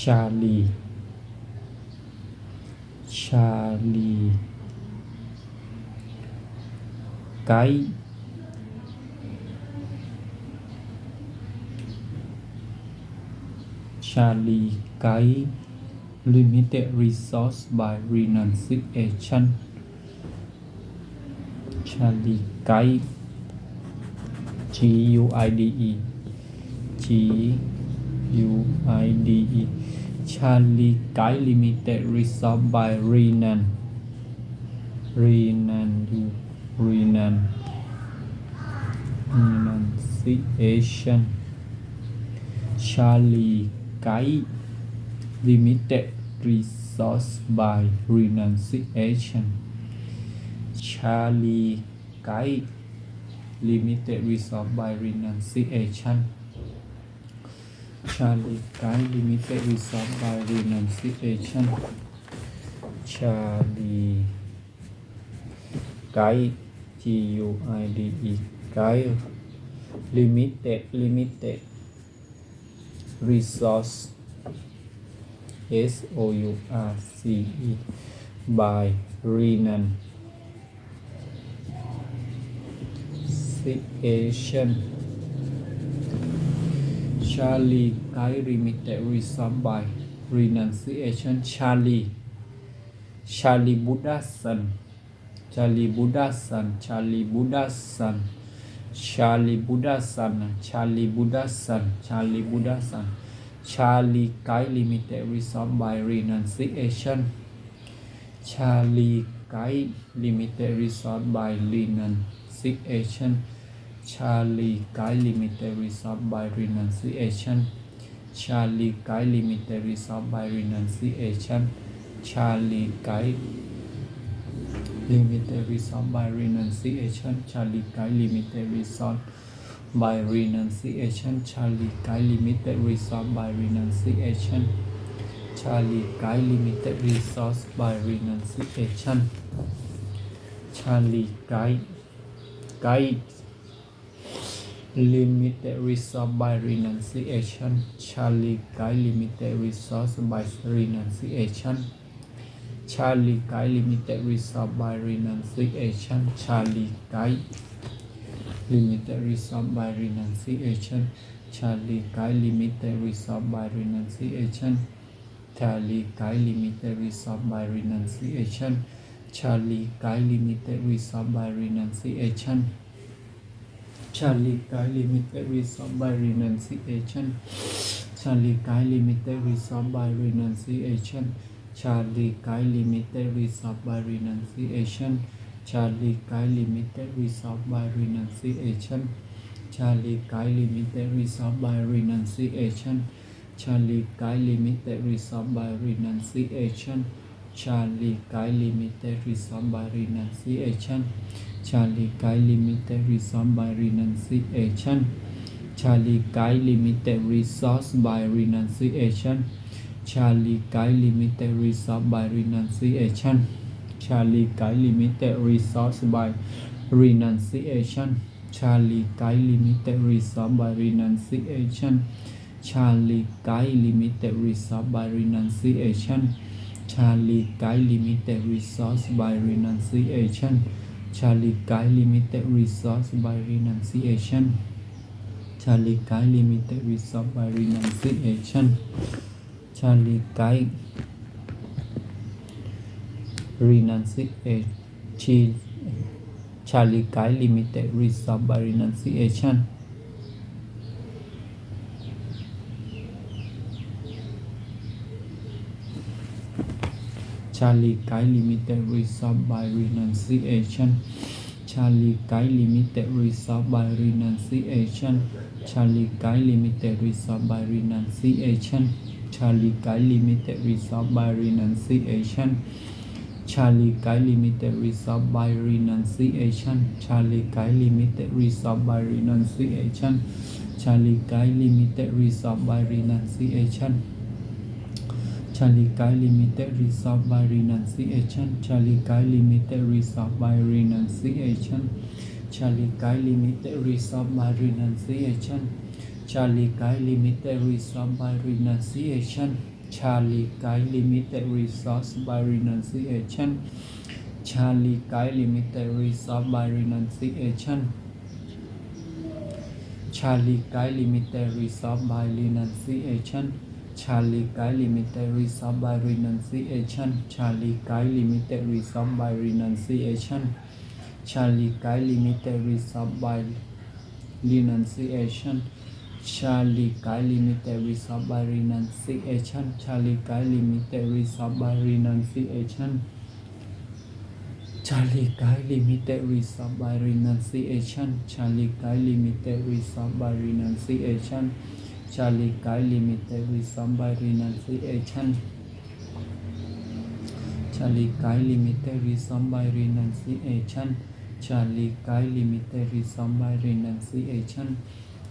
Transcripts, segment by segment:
Charlie. Charlie. Cái Charlie, cái limited resource by renunciation e Charlie, cái G U I D E. G U I D E. Charlie cái limited resource by renan. Renan renan. Renunciation Charlie cái limited resource by renunciation. Charlie cái limited resource by renunciation Charlie cái limited resource by renunciation Charlie cái G U I D E cái limited limited resource S O U R C E by renunciation Charlie cái limited resource by renunciation Charlie. Charlie Buddha son Charlie Buddha son Charlie Buddha son Charlie Buddha son Charlie Buddha son Charlie Buddha son Charlie cái limited resource by renunciation Charlie cái limited resource by renunciation Charlie cái limited resource by renunciation. Charlie cái limited resource by renunciation. Charlie cái limited resource by renunciation. Charlie cái limited resource by renunciation. Charlie cái limited resource by renunciation. Charlie cái limited resource by renunciation. Charlie cái cái limited resource by renunciation. Charlie cái limited resource by renunciation. Charlie cái limited resource by renunciation. Charlie cái limited resource by renunciation. Charlie cái limited resource by renunciation. Charlie cái limited resource by renunciation. Charlie cái limited resource by renunciation Charlie cái limited resource by renunciation Charlie cái limited resource by renunciation Charlie cái limited resource by renunciation Charlie cái limited resource by renunciation Charlie cái limited resource by renunciation Charlie cái limited resource by renunciation Charlie cái limited resource by renunciation Charlie cái limited resource by renunciation Charlie cái limited resource by renunciation Charlie cái limited resource by renunciation Charlie cái limited resource by renunciation Charlie cái limited resource by renunciation Charlie cái limited resource by renunciation Charlie cái limited resource by renunciation Charlie cái limited resource by renunciation Charlie cái limited resource by renunciation Charlie cái renunciation Charlie cái limited resource by renunciation Charlie cái limited resource by renunciation Charlie cái limited resource by renunciation Charlie cái limited resource by renunciation Charlie cái limited resource by renunciation Charlie cái limited resource by renunciation Charlie cái limited resource by renunciation Charlie cái limited resource by renunciation Charlie cái limited resource by renunciation. Charlie cái limited resource by renunciation. Charlie cái limited resource by renunciation. Charlie cái limited resource by renunciation. Charlie Guy Limited Resource by Renunciation. Charlie Guy Limited Resource by Renunciation. Charlie Guy Limited Resource by Renunciation Charlie Guy Limited Resource by Renunciation. Charlie Guy Limited Resource by Renunciation. Charlie Guy Limited Resource by Renunciation. Charlie Guy Limited Resource by Renunciation. Charlie Guy Limited Resource by Renunciation. Charlie Guy Limited Resource by Renunciation. Charlie Guy Limited Resource by Renunciation Charlie Guy Limited Resource by Renunciation Charlie Guy Limited Resource by Renunciation Charlie Guy Limited Resource by Renunciation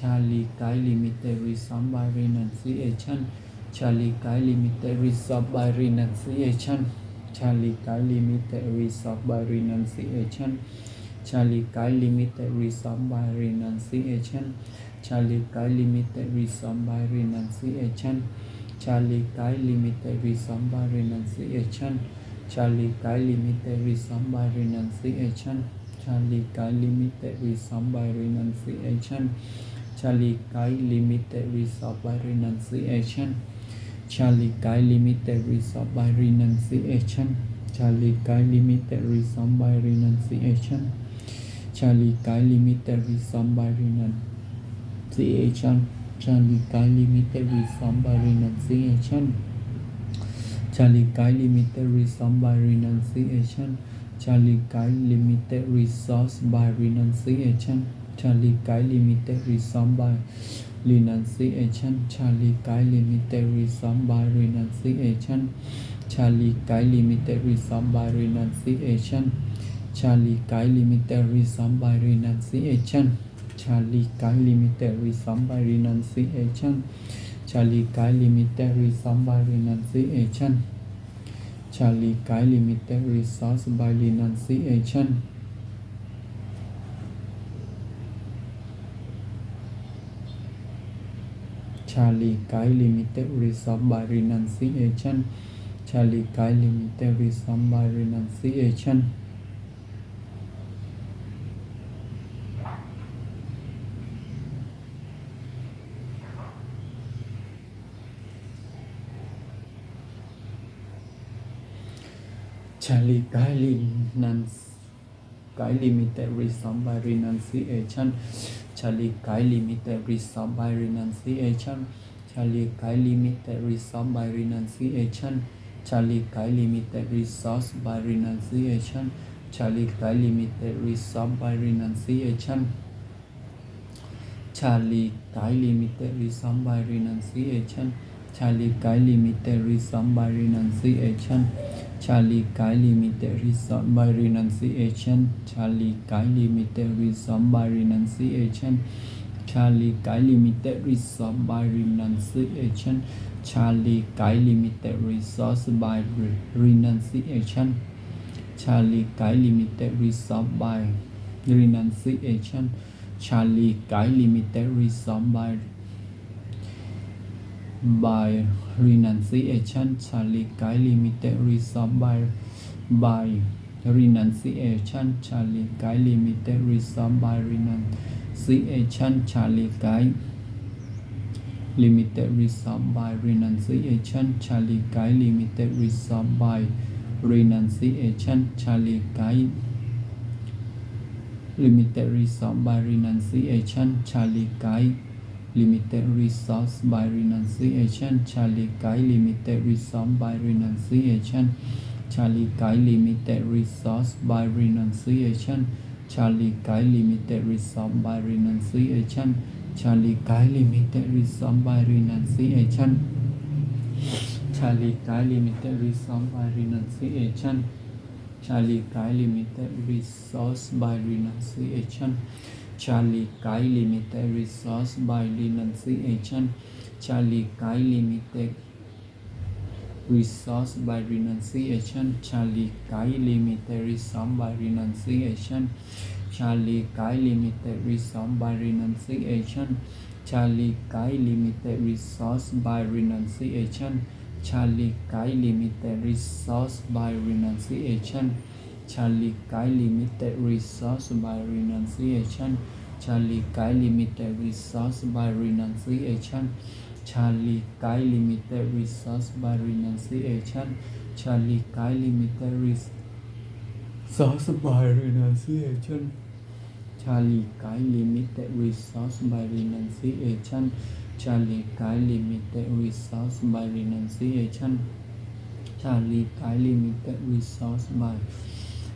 Charlie Guy Limited Resource by Renunciation Charlie Guy Limited Resource by Renunciation Charlie Guy Limited Resource by Renunciation Charlie Guy Limited Resource by Renunciation Charlie Guy Limited Resource by Renunciation Charlie Guy Limited Resource by Renunciation Charlie Guy Limited Resource by Renunciation Charlie Guy Limited Resource by Renunciation Charlie Guy Limited Resource by Renunciation Charlie Guy Limited Resource by Renunciation Charlie Guy Limited Resource by Renunciation Charlie Guy Limited Resource by Renunciation Charlie Guy Limited Resource by Renunciation Charlie Guy Limited Resource by Renunciation Charlie Guy Limited Resource by Renunciation Charlie Guy Limited Resource by Renunciation Charlie Guy Limited Resource by Renunciation Charlie Guy Limited Resource by Renunciation Charlie Guy Limited Resource by Renunciation Charlie Guy Limited Resource by Renunciation Charlie Guy Limited Resource by Renunciation Charlie Guy Limited Resource by Renunciation Charlie Guy Limited Resource by Renunciation Charlie Guy Limited Resource by Renunciation Linus Guy Limited Resource by Renunciation Charlie Guy Limited Resource by Renunciation Charlie Guy Limited Resource by Renunciation Charlie Guy Limited Resource by Renunciation Charlie Guy Limited Resource by Renunciation Charlie Guy Limited Resource by Renunciation Charlie Guy Limited Resource by Renunciation Charlie Guy Limited Resource by Renunciation Charlie Guy Limited Resource by Renunciation Charlie Guy Limited Resource by Renunciation Charlie Guy Limited Resource by Renunciation Charlie Guy Limited Resource by Renunciation Charlie Guy Limited Resource by by renunciation Charlie Guy Limited Resource by by renunciation Charlie Guy Limited Resource by renunciation Charlie Guy Limited Resource by renunciation Charlie Guy Limited Resource by renunciation Charlie Guy Limited Resource by renunciation Charlie Guy Limited Resource by Renunciation. Charlie Guy Limited Resource by Renunciation. Charlie Guy Limited Resource by Renunciation. Charlie Guy Limited Resource by Renunciation. Charlie Guy Limited Resource by Renunciation. Charlie Guy Limited Resource by Renunciation. Charlie Guy Limited Resource by Renunciation Charlie Guy Limited Resource by Renunciation Charlie Guy Limited Resource by Renunciation Charlie Guy Limited Resource by Renunciation Charlie Guy Limited Resource by Renunciation Charlie Guy Limited Resource by Renunciation Charlie Guy Limited Resource by Renunciation Charlie Guy Limited Resource by Renunciation. Charlie Guy Limited Resource by Renunciation. Charlie Guy Limited Resource by Renunciation. Charlie Guy Limited Resource by Renunciation. Charlie Guy Limited Resource by Renunciation. Charlie Guy Limited Resource by Renunciation. Charlie Guy Limited Resource by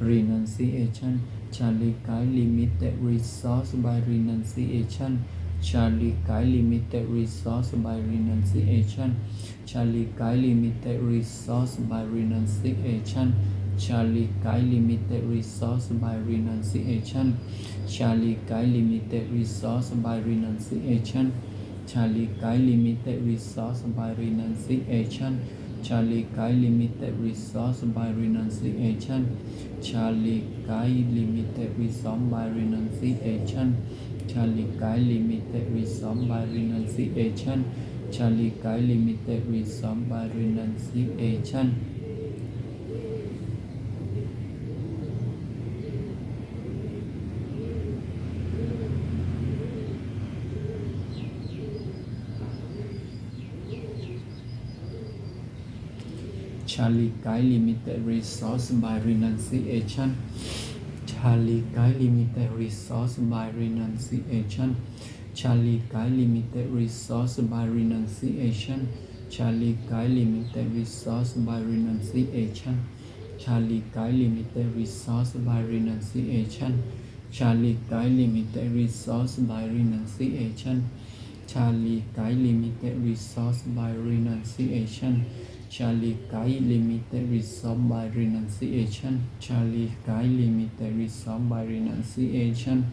Renunciation Charlie Guy Limited Resource by Renunciation. Charlie Guy Limited Resource by Renunciation. Charlie Guy Limited Resource by Renunciation. Charlie Guy Limited Resource by Renunciation. Charlie Guy Limited Resource by Renunciation. Charlie Guy Limited Resource by Renunciation Charlie Guy Limited Resource by Renunciation Charlie Guy Limited Resource by Renunciation Charlie Guy Limited Resource by Renunciation Charlie Guy Limited Resource by Renunciation Charlie Guy Limited Resource by Renunciation Charlie Guy Limited Resource by Renunciation Charlie Guy Limited Resource by Renunciation Charlie Guy Limited Resource by Renunciation Charlie Guy Limited Resource by Renunciation Charlie Guy Limited Resource by Renunciation Charlie Guy Limited Resource by Renunciation Charlie Guy Limited Resolve by Renunciation. Charlie Guy Limited Resolve by Renunciation.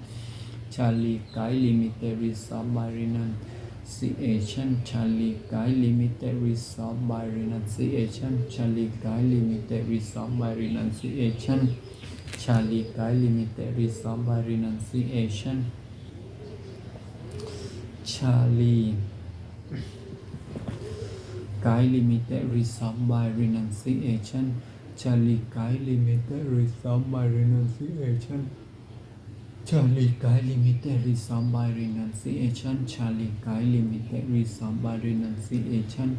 Charlie Guy Limited Resolve by Renunciation. Charlie Guy Limited Resolve by Renunciation. Charlie Guy Limited Resolve by Renunciation. Charlie Guy Limited Resolve by Renunciation. Charlie Guy Limited Resolved by Renunciation Charlie Guy Limited Resolved by Renunciation Charlie Guy Limited Resolved by Renunciation Charlie Guy Limited Resolved by Renunciation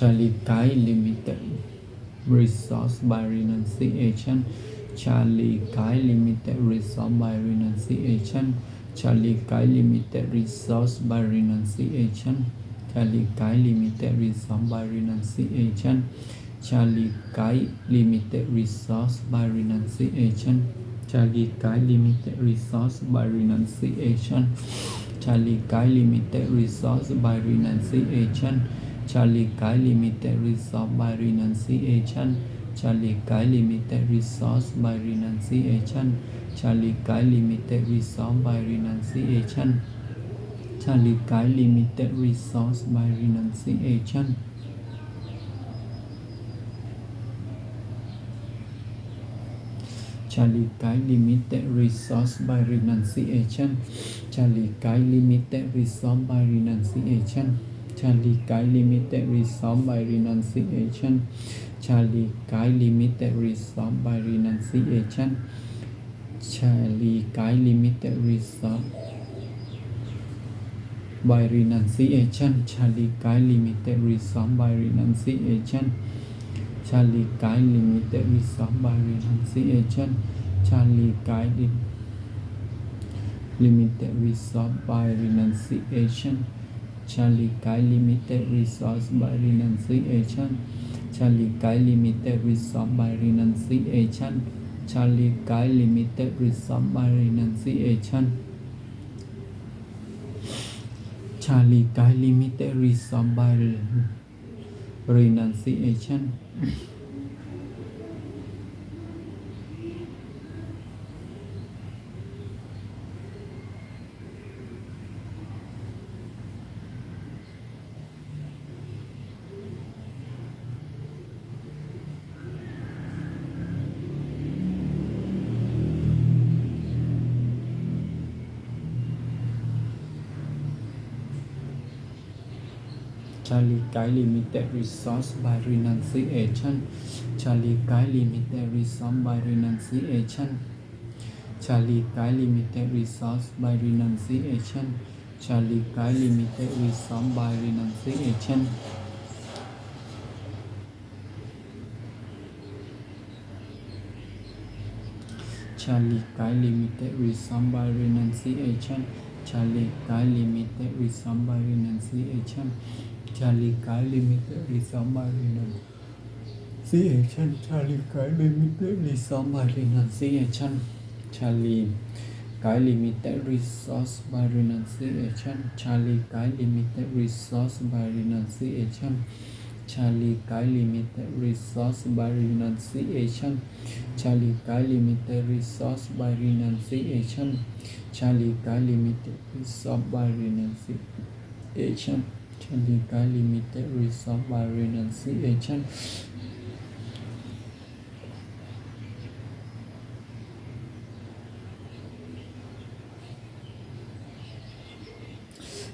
Charlie Guy Limited Resource by Renunciation. Charlie Limited Resource by Renunciation. Charlie Limited Resource by Renunciation. Charlie Limited Resource by Renunciation. Charlie Limited Resource by Renunciation. Charlie Limited Resource by Renunciation. Charlie Limited Resource by Renunciation Charlie Limited Resource by Renunciation Charlie Limited Resource by Renunciation Charlie Limited Resource by Renunciation Charlie Limited Resource by Renunciation Charlie Limited Resource by Renunciation Charlie Limited Resource by Renunciation Charlie Guy Limited resolved by Renunciation Charlie Guy Limited resolved by Renunciation Charlie Guy Limited resolved by Renunciation Charlie Guy Limited resolved by Renunciation Charlie Guy Limited resolved by Renunciation Charlie Limited resolved by Renunciation Charlie Guy Limited Resource by Renunciation Charlie Guy Limited Resource by Renunciation Charlie Guy Limited Resource by Renunciation Charlie Guy Limited Resource by Renunciation Guy Limited Resource by Renunciation Charlie Guy Limited Resource by Renunciation Charlie Guy Limited Resource by Renunciation Charlie Guy Limited Resource by Renunciation Charlie Guy Limited Resource by Renunciation Charlie Guy Limited Resource by Renunciation Guy Limited Renunciation Charlie Guy Limited by Renunciation Charlie Guy Limited Resource by Renunciation Charlie Guy Limited Resource by Renunciation Charlie Guy Limited Resource by Renunciation Charlie Guy Limited Resource by Renunciation Charlie Guy Limited Resource by Renunciation Guy Limited Resource by Renunciation.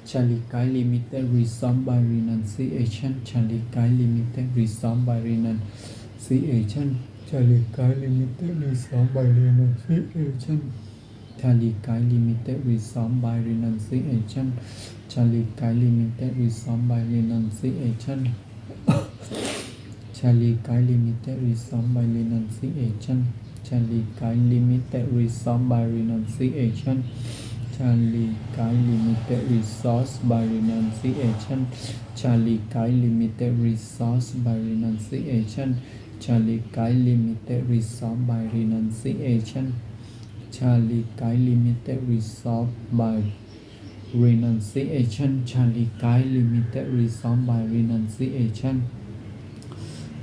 Charlie Guy Limited Resolve by Renunciation. Charlie Limited Resolve by Renunciation. Charlie Limited Resolve by Renunciation Charlie Guy Limited Resolve by Renunciation Charlie Guy Limited Resolve by Renunciation Charlie Guy Limited Resolve by Renunciation Charlie Guy Limited Resolve by Renunciation Charlie Limited Resource by Renunciation Charlie Limited Resource by Renunciation Charlie Limited Resource by Renunciation Charlie Limited Resource by Renunciation. Charlie Limited Resource by Renunciation.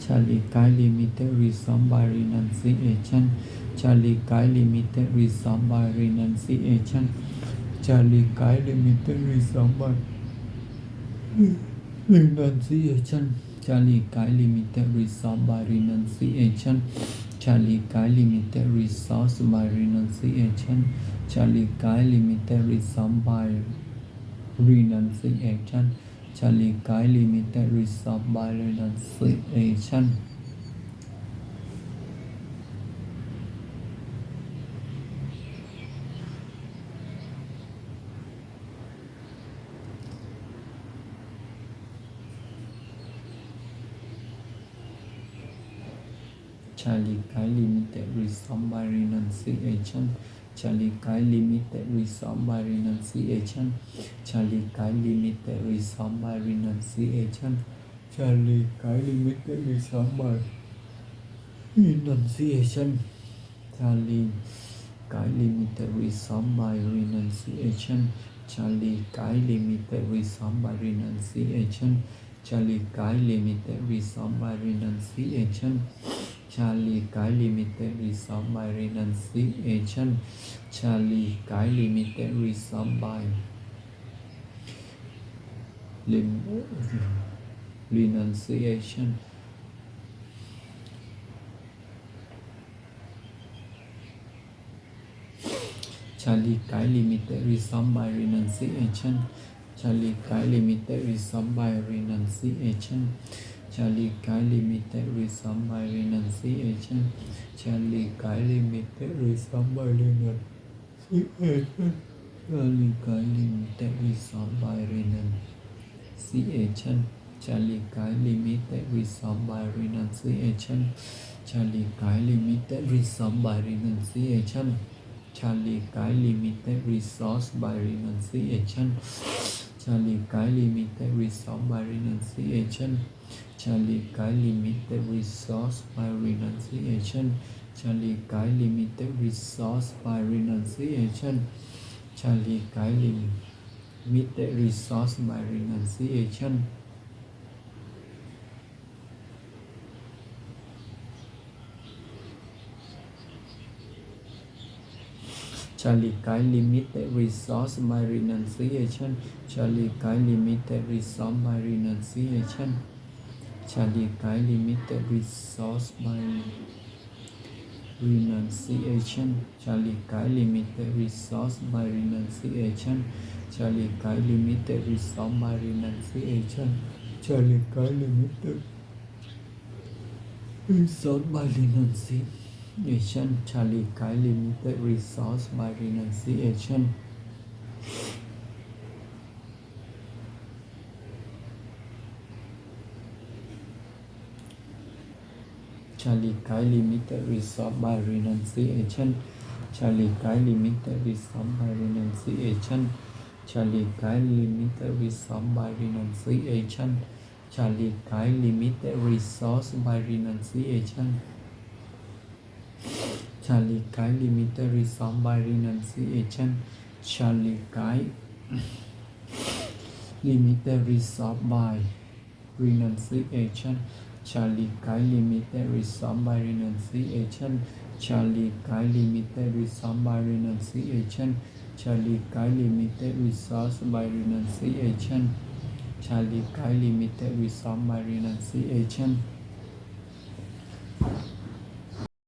Charlie Limited Resource by Renunciation. Charlie Limited Resource by Renunciation. Charlie Limited Resource by Renunciation. Charlie Limited Resource by Renunciation Charlie Guy Limited Resource by Renunciation Charlie Guy Limited Resource by Renunciation Charlie Guy Limited Resource by Renunciation Charlie Guy Limited Resource by Renunciation Charlie Guy Limited Resource by Renunciation Charlie Guy Limited Resource by Renunciation Charlie Guy Limited Resource by Renunciation Charlie Guy Limited Resource by Renunciation Charlie Guy Limited Resource by Renunciation Charlie Guy Limited Resource by Renunciation Charlie Guy Limited Resource by Renunciation Charlie Guy Limited Resource by Renunciation Charlie Guy Limited Resource by Renunciation Charlie Guy Limited Resource by Renunciation Charlie Guy Limited Resource by Renunciation Charlie Guy Limited Resource by Renunciation Charlie Guy Limited Resource by Renunciation Charlie Guy Limited Resource by Renunciation Charlie Guy Limited Resource by Renunciation Charlie Guy Limited Resource by Renunciation Charlie Guy Limited Resource by Renunciation Charlie Guy Limited Resource by Renunciation. Charlie Guy Limited Resource by Renunciation. Charlie Guy Limited Resource by Renunciation. Charlie Guy Limited Resource by Renunciation. Charlie Guy Limited Resource by Renunciation Guy Limited Resource by Renunciation. Guy Limited Resource by Renunciation. Guy Limited Resource by Renunciation. Sky Limited Resource by Renunciation. Charlie Limited Resource by Renunciation Charlie Limited Resource by Renunciation Charlie Limited Resource by Renunciation Charlie Limited Resource by Renunciation Charlie Limited Resource by Renunciation Charlie Limited Resource by Renunciation Charlie Limited Resource by Renunciation Charlie Limited Resource by Renunciation Charlie Limited Resource by Renunciation Charlie Limited Resource by Renunciation Charlie Limited Resource by Renunciation